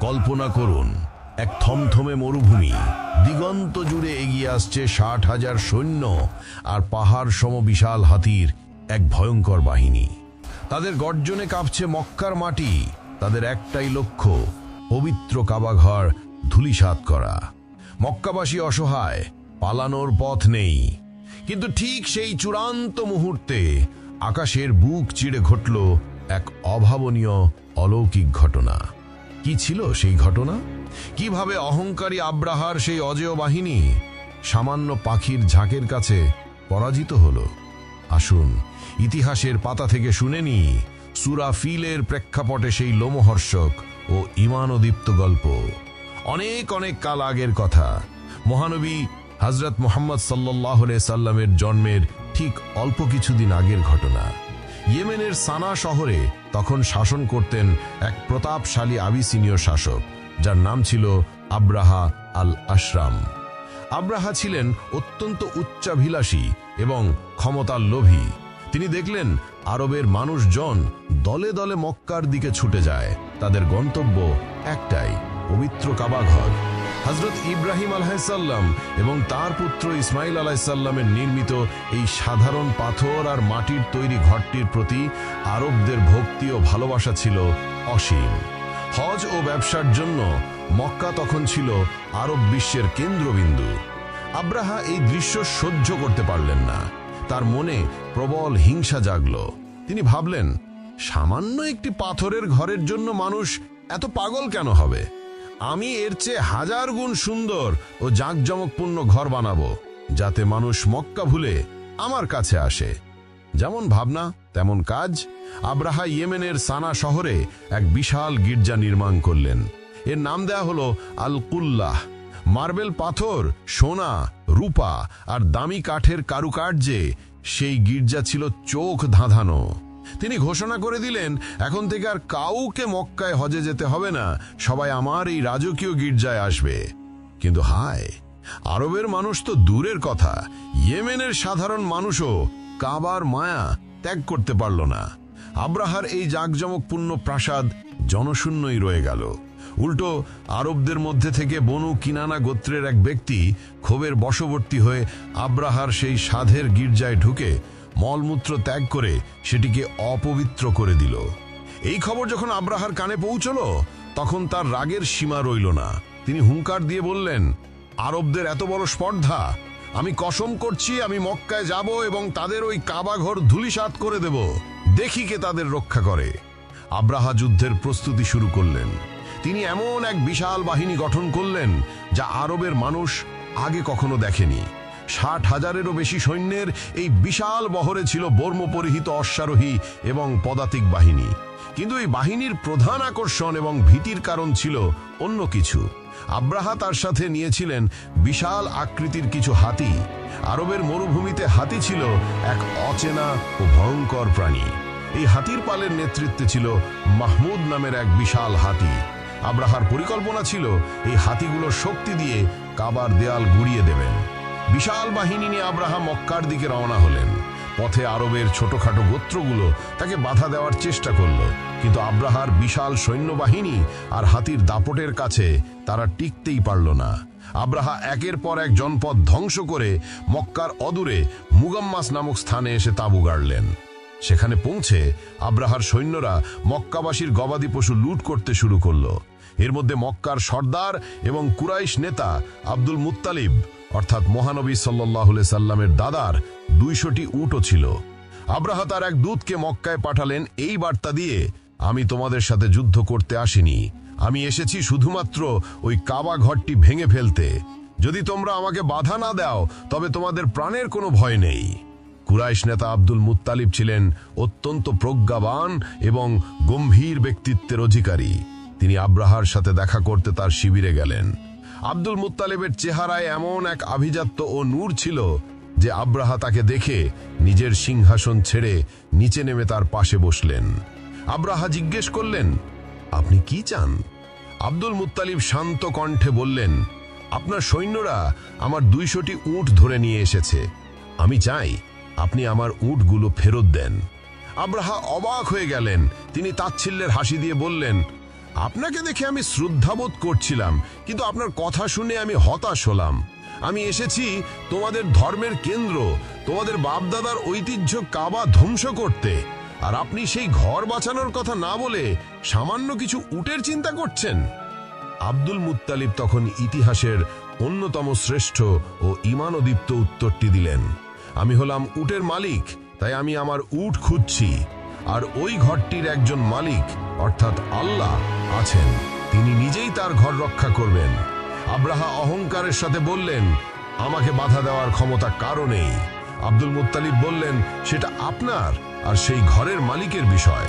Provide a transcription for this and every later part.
কল্পনা করুন, এক থমথমে মরুভূমি, দিগন্ত জুড়ে এগিয়ে আসছে ষাট হাজার সৈন্য আর পাহাড় সম বিশাল হাতির এক ভয়ঙ্কর বাহিনী। তাদের গর্জনে কাঁপছে মক্কার মাটি, তাদের একটাই লক্ষ্য, পবিত্র কাবাঘর ধুলিসাৎ করা। মক্কাবাসী অসহায়, পালানোর পথ নেই। কিন্তু ঠিক সেই চূড়ান্ত মুহূর্তে আকাশের বুক চিড়ে ঘটল এক অভাবনীয় অলৌকিক ঘটনা। কি ছিল সেই ঘটনা? কীভাবে অহংকারী আব্রাহার সেই অজেয় বাহিনী সামান্য পাখির ঝাঁকের কাছে পরাজিত হল? আসুন, ইতিহাসের পাতা থেকে শুনেনি সুরা ফিলের প্রেক্ষাপটে সেই লোমহর্ষক ও ইমানদীপ্ত গল্প। অনেক অনেক কাল আগের কথা। মহানবী হজরত মোহাম্মদ সাল্লাহ সাল্লামের জন্মের ঠিক অল্প কিছুদিন আগের ঘটনা। ইয়েমেনের সানা শহরে তখন শাসন করতেন এক প্রতাপশালী আবিসিনীয় শাসক, যার নাম ছিল আব্রাহা আল আশরাম আব্রাহা ছিলেন অত্যন্ত উচ্চাভিলাষী এবং ক্ষমতার লোভী। তিনি দেখলেন আরবের মানুষজন দলে দলে মক্কার দিকে ছুটে যায়, তাদের গন্তব্য একটাই, পবিত্র কাবাঘর হজরত ইব্রাহিম আলাহিসাল্লাম এবং তার পুত্র ইসমাইল আলাহিসাল্লামের নির্মিত এই সাধারণ পাথর আর মাটির তৈরি ঘরটির প্রতি আরবদের ভক্তি ও ভালোবাসা ছিল অসীম। হজ ও ব্যবসার জন্য মক্কা তখন ছিল আরব বিশ্বের কেন্দ্রবিন্দু। আব্রাহা এই দৃশ্য সহ্য করতে পারলেন না। তার মনে প্রবল হিংসা জাগল। তিনি ভাবলেন, সামান্য একটি পাথরের ঘরের জন্য মানুষ এত পাগল কেন হবে? আমি এর চেয়ে হাজার গুণ সুন্দর ও জাঁকজমকপূর্ণ ঘর বানাবো, যাতে মানুষ মক্কা ভুলে আমার কাছে আসে। যেমন ভাবনা, তেমন কাজ। আব্রাহা ইয়েমেনের সানা শহরে এক বিশাল গির্জা নির্মাণ করলেন। এর নাম দেয়া হলো আল কুল্লাহ মার্বেল পাথর, সোনা, রূপা আর দামি কাঠের কারুকার্যে সেই গির্জা ছিল চোখ ধাঁধানো। তিনি ঘোষণা করে দিলেন, এখন থেকে আর কাউকে মক্কায় হজে যেতে হবে না, সবাই আমার এই রাজকীয় গির্জায় আসবে। কিন্তু হায়, আরবের মানুষ তো দূরের কথা, ইয়েমেনের সাধারণ মানুষও কাবার মায়া ত্যাগ করতে পারল না। আব্রাহার এই জাঁকজমকপূর্ণ প্রাসাদ জনশূন্যই রয়ে গেল। উল্টো, আরবদের মধ্যে থেকে বনু কিনানা গোত্রের এক ব্যক্তি ক্ষোভের বশবর্তী হয়ে আব্রাহার সেই সাধের গির্জায় ঢুকে মলমূত্র ত্যাগ করে সেটিকে অপবিত্র করে দিল। এই খবর যখন আব্রাহার কানে পৌঁছল, তখন তার রাগের সীমা রইল না। তিনি হুঙ্কার দিয়ে বললেন, আরবদের এত বড় স্পর্ধা, আমি কসম করছি, আমি মক্কায় যাব এবং তাদের ওই কাবাঘর ধুলিসাৎ করে দেব। দেখি কে তাদের রক্ষা করে। আব্রাহা যুদ্ধের প্রস্তুতি শুরু করলেন। তিনি এমন এক বিশাল বাহিনী গঠন করলেন, যা আরবের মানুষ আগে কখনো দেখেনি। ষাট হাজারেরও বেশি সৈন্যের এই বিশাল বহরে ছিল বর্ম পরিহিত অশ্বারোহী এবং পদাতিক বাহিনী। কিন্তু এই বাহিনীর প্রধান আকর্ষণ এবং ভীতির কারণ ছিল অন্য কিছু। আব্রাহা তার সাথে নিয়েছিলেন বিশাল আকৃতির কিছু হাতি। আরবের মরুভূমিতে হাতি ছিল এক অচেনা ও ভয়ঙ্কর প্রাণী। এই হাতির পালের নেতৃত্বে ছিল মাহমুদ নামের এক বিশাল হাতি। আব্রাহার পরিকল্পনা ছিল এই হাতিগুলোর শক্তি দিয়ে কাবার দেয়াল গুড়িয়ে দেবেন। বিশাল বাহিনী নিয়ে আব্রাহা মক্কার দিকে রওনা হলেন। পথে আরবের ছোটখাটো গোত্রগুলো তাকে বাধা দেওয়ার চেষ্টা করল, কিন্তু আব্রাহার বিশাল সৈন্যবাহিনী আর হাতির দাপটের কাছে তারা টিকতেই পারল না। আব্রাহা একের পর এক জনপদ ধ্বংস করে মক্কার অদূরে মুগাম্মাস নামক স্থানে এসে তাঁবু গাড়লেন। সেখানে পৌঁছে আব্রাহার সৈন্যরা মক্কাবাসীর গবাদি পশু লুট করতে শুরু করল। এর মধ্যে মক্কার সর্দার এবং কুরাইশ নেতা আব্দুল মুত্তালিব অর্থাৎ মহানবী সাল্লাহ সাল্লামের দাদার দুইশোটি উটও ছিল। আব্রাহা তার এক দূতকে মক্কায় পাঠালেন, এই বার্তা দিয়ে আমি তোমাদের সাথে যুদ্ধ করতে আসিনি। আমি এসেছি শুধুমাত্র ওই কাবা ঘরটি ভেঙে ফেলতে। যদি তোমরা আমাকে বাধা না দাও, তবে তোমাদের প্রাণের কোনো ভয় নেই। কুরাইশ নেতা আব্দুল মুত্তালিব ছিলেন অত্যন্ত প্রজ্ঞাবান এবং গম্ভীর ব্যক্তিত্বের অধিকারী। তিনি আব্রাহার সাথে দেখা করতে তার শিবিরে গেলেন। আব্দুল মুত্তালিবের চেহারায় এমন এক আভিজাত্য ও নূর ছিল যে আব্রাহা তাকে দেখে নিজের সিংহাসন ছেড়ে নিচে নেমে তার পাশে বসলেন। আব্রাহা জিজ্ঞেস করলেন, আপনি কি চান? আব্দুল মুত্তালিব শান্ত কণ্ঠে বললেন, আপনার সৈন্যরা আমার দুইশোটি উট ধরে নিয়ে এসেছে। আমি চাই আপনি আমার উটগুলো ফেরত দেন। আব্রাহা অবাক হয়ে গেলেন। তিনি তাচ্ছিল্যের হাসি দিয়ে বললেন আপনাকে দেখে আমি শ্রদ্ধাবোধ করছিলাম, কিন্তু আপনার কথা শুনে আমি হতাশ হলাম। আমি এসেছি তোমাদের ধর্মের কেন্দ্র, তোমাদের বাপদাদার ঐতিহ্য কাবা ধ্বংস করতে। আর আপনি সেই ঘর বাঁচানোর কথা না বলে সামান্য কিছু উটের চিন্তা করছেন? আব্দুল মুত্তালিব তখন ইতিহাসের অন্যতম শ্রেষ্ঠ ও ইমানদীপ্ত উত্তরটি দিলেন। আমি হলাম উটের মালিক, তাই আমি আমার উট খুঁজছি। আর ওই ঘরটির একজন মালিক, অর্থাৎ আল্লাহ, আছেন। তিনি নিজেই তার ঘর রক্ষা করবেন। আব্রাহা অহংকারের সাথে বললেন, আমাকে বাধা দেওয়ার ক্ষমতা কারও নেই। আব্দুল মুত্তালিব বললেন, সেটা আপনার আর সেই ঘরের মালিকের বিষয়।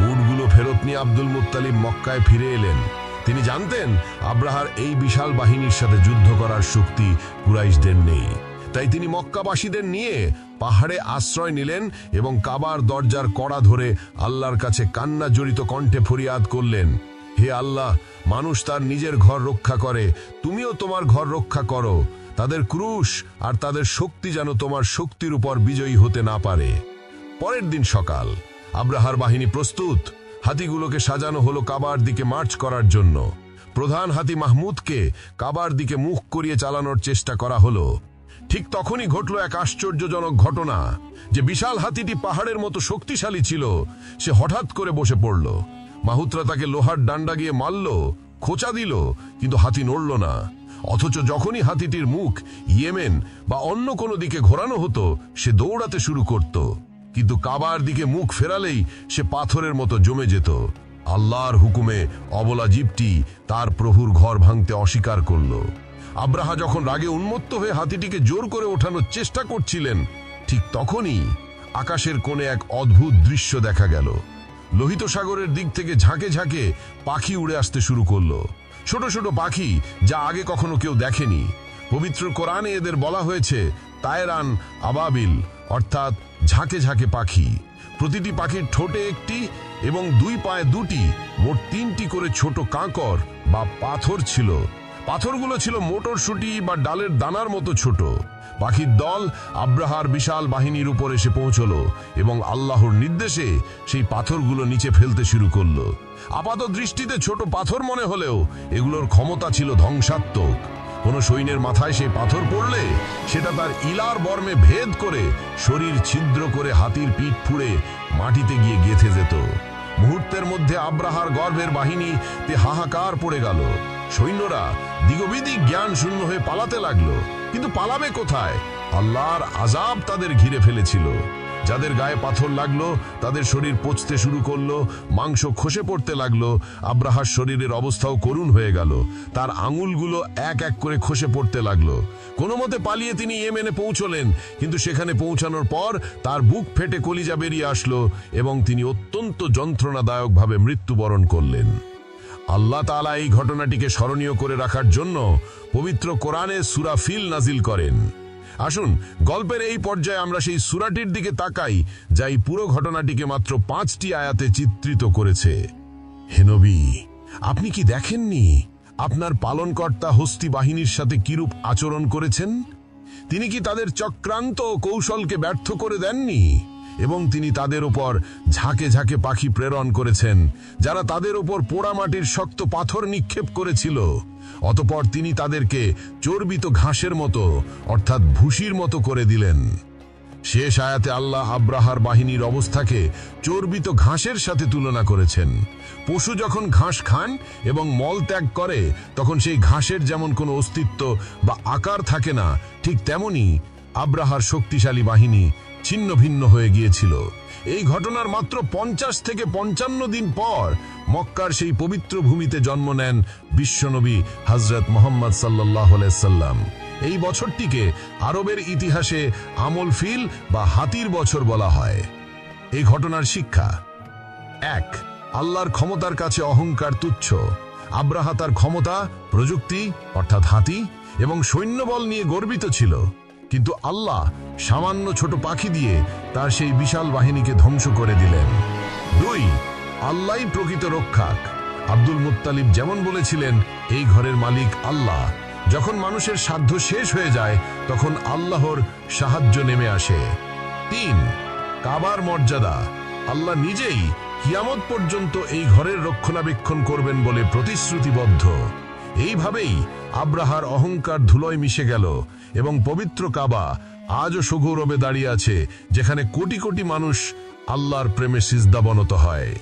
উটগুলো ফেরত নিয়ে আব্দুল মুত্তালিব মক্কায় ফিরে এলেন। তিনি জানতেন, আব্রাহার এই বিশাল বাহিনীর সাথে যুদ্ধ করার শক্তি কুরাইশদের নেই। তাই তিনি মক্কাবাসীদের নিয়ে পাহাড়ে আশ্রয় নিলেন এবং কাবার দরজার কড়া ধরে আল্লাহর কাছে কান্না জড়িত কণ্ঠে ফরিয়াদ করলেন, হে আল্লাহ, মানুষ তার নিজের ঘর রক্ষা করে, তুমিও তোমার ঘর রক্ষা করো। তাদের ক্রুশ আর তাদের শক্তি যেন তোমার শক্তির উপর বিজয়ী হতে না পারে। পরের দিন সকাল, আব্রাহার বাহিনী প্রস্তুত, হাতিগুলোকে সাজানো হলো কাবার দিকে মার্চ করার জন্য। প্রধান হাতি মাহমুদকে কাবার দিকে মুখ করিয়ে চালানোর চেষ্টা করা হলো। ঠিক তখনই ঘটল এক আশ্চর্যজনক ঘটনা, যে বিশাল হাতিটি পাহাড়ের মতো শক্তিশালী ছিল। সে হঠাৎ করে বসে পড়ল। মাহুত্রা তাকে লোহার ডান্ডা গিয়ে মারল, খোঁচা দিল, কিন্তু হাতি নড়ল না। অথচ যখনই হাতিটির মুখ ইয়েমেন বা অন্য কোনো দিকে ঘোরানো হতো, সে দৌড়াতে শুরু করত। কিন্তু কাবার দিকে মুখ ফেরালেই সে পাথরের মতো জমে যেত। আল্লাহর হুকুমে অবলা জীবটি তার প্রভুর ঘর ভাঙতে অস্বীকার করল। আব্রাহা যখন রাগে উন্মত্ত হয়ে হাতিটিকে জোর করে ওঠানোর চেষ্টা করছিলেন, ঠিক তখনই আকাশের কোণে এক অদ্ভুত দৃশ্য দেখা গেল। লোহিত সাগরের দিক থেকে ঝাঁকে ঝাঁকে পাখি উড়ে আসতে শুরু করল। ছোট ছোট পাখি যা আগে কখনো কেউ দেখেনি। পবিত্র কোরআনে এদের বলা হয়েছে, তায়রান আবাবিল, অর্থাৎ ঝাঁকে ঝাঁকে পাখি। প্রতিটি পাখির ঠোঁটে একটি এবং দুই পায়ে দুটি, মোট তিনটি করে ছোট কাঁকর বা পাথর ছিল। পাথরগুলো ছিল মোটরশুটি বা ডালের দানার মতো ছোট। পাখির দল আব্রাহার বিশাল বাহিনীর উপর এসে পৌঁছলো এবং আল্লাহর নির্দেশে সেই পাথরগুলো নিচে ফেলতে শুরু করল। আপাত দৃষ্টিতে ছোট পাথর মনে হলেও এগুলোর ক্ষমতা ছিল ধ্বংসাত্মক। কোনো সৈন্যের মাথায় সেই পাথর পড়লে সেটা তার ইলার বর্মে ভেদ করে শরীর ছিদ্র করে হাতির পিঠ ফুঁড়ে মাটিতে গিয়ে গেথে যেত। মুহূর্তের মধ্যে আব্রাহার গর্ভের বাহিনী তে হাহাকার পড়ে গেল। সৈন্যরা দিগবিদিক জ্ঞান শূন্য হয়ে পালাতে লাগল। কিন্তু পালাবে কোথায়? আল্লাহর আজাব তাদের ঘিরে ফেলেছিল। যাদের গায়ে পাথর লাগল, তাদের শরীর পচতে শুরু করল, মাংস খসে পড়তে লাগল, আব্রাহার শরীরের অবস্থাও করুণ হয়ে গেল। তার আঙুলগুলো এক এক করে খসে পড়তে লাগল। কোনো মতে পালিয়ে তিনি ইয়েমেনে পৌঁছলেন, কিন্তু সেখানে পৌঁছানোর পর তার বুক ফেটে কলিজা বেরিয়ে আসলো এবং তিনি অত্যন্ত যন্ত্রণাদায়কভাবে মৃত্যুবরণ করলেন। আল্লাহ তাআলা এই ঘটনাটিকে স্মরণীয় করে রাখার জন্য পবিত্র কোরআনে সুরা ফিল নাজিল করেন। আসুন, গল্পের এই পর্যায়ে আমরা সেই সুরাটির দিকে তাকাই, যা এই পুরো ঘটনাটিকে মাত্র পাঁচটি আয়াতে চিত্রিত করেছে। হেনবি আপনি কি দেখেননি? আপনার পালনকর্তা হস্তি বাহিনীর সাথে কিরূপ আচরণ করেছেন? তিনি কি তাদের চক্রান্ত কৌশলকে ব্যর্থ করে দেননি? এবং তিনি তাদের ওপর ঝাঁকে ঝাঁকে পাখি প্রেরণ করেছেন, যারা তাদের ওপর পোড়ামাটির শক্ত পাথর নিক্ষেপ করেছিল। অতপর তিনি তাদেরকে চর্বিত ঘাসের মতো, অর্থাৎ ভুসির মতো করে দিলেন। শেষ আয়াতে আল্লাহ আব্রাহার বাহিনীর অবস্থাকে চর্বিত ঘাসের সাথে তুলনা করেছেন। পশু যখন ঘাস খান এবং মল ত্যাগ করে, তখন সেই ঘাসের যেমন কোনো অস্তিত্ব বা আকার থাকে না, ঠিক তেমনি আব্রাহার শক্তিশালী বাহিনী ছিন্ন ভিন্ন হয়ে গিয়েছিল। এই ঘটনার মাত্র পঞ্চাশ থেকে পঞ্চান্ন দিন পর মক্কার সেই পবিত্র ভূমিতে জন্ম নেন বিশ্বনবী হজরত মোহাম্মদ সাল্লাহ সাল্লাম। এই বছরটিকে আরবের ইতিহাসে আমল ফিল বা হাতির বছর বলা হয়। এই ঘটনার শিক্ষা, এক, আল্লাহর ক্ষমতার কাছে অহংকার তুচ্ছ। আব্রাহা তার ক্ষমতা, প্রযুক্তি, অর্থাৎ হাতি, এবং সৈন্যবল নিয়ে গর্বিত ছিল। কিন্তু আল্লাহ সামান্য ছোট পাখি দিয়ে তার সেই বিশাল বাহিনীকে ধ্বংস করে দিলেন। দুই আল্লাহই প্রকৃত রক্ষাক। আব্দুল মুত্তালিব যেমন বলেছিলেন, এই ঘরের মালিক আল্লাহ। যখন মানুষের সাধ্য শেষ হয়ে যায়, তখন আল্লাহর সাহায্য নেমে আসে। তিন, কাবার মর্যাদা। আল্লাহ নিজেই কিয়ামত পর্যন্ত এই ঘরের রক্ষণাবেক্ষণ করবেন বলে প্রতিশ্রুতিবদ্ধ। এইভাবেই আব্রাহার অহংকার ধুলোয় মিশে গেল এবং পবিত্র কাবা আজও সগৌরবে দাঁড়িয়ে আছে, যেখানে কোটি কোটি মানুষ আল্লাহর প্রেমে সিজদাবনত হয়।